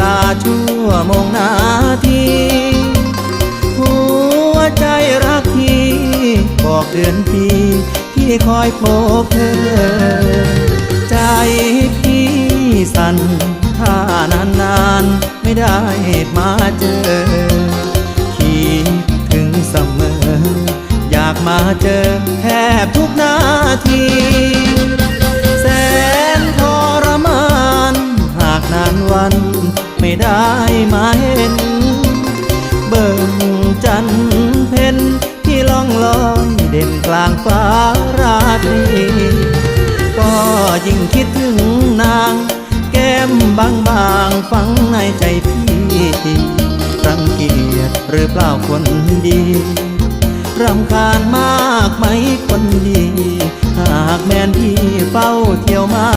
ลาชั่วโมงนาทีหัวใจรักพี่บอกเดือนปีที่คอยพบเธอ ใจพี่สั่นถ้านานนานไม่ได้มาเจอ คิดถึงเสมอ อยากมาเจอแทบทุกนาทีานวันไม่ได้มาเห็น เบิ่งจันเพ็ญที่ล่องลอยเด่นกลางฟ้าราตรี ก็ยิ่งคิดถึงนาง แก้มบางบางฝังในใจพี่รังเกียจหรือเปล่าคนดีรำคาญมากไหมคนดี หากแม่นพี่เฝ้าเที่ยวมา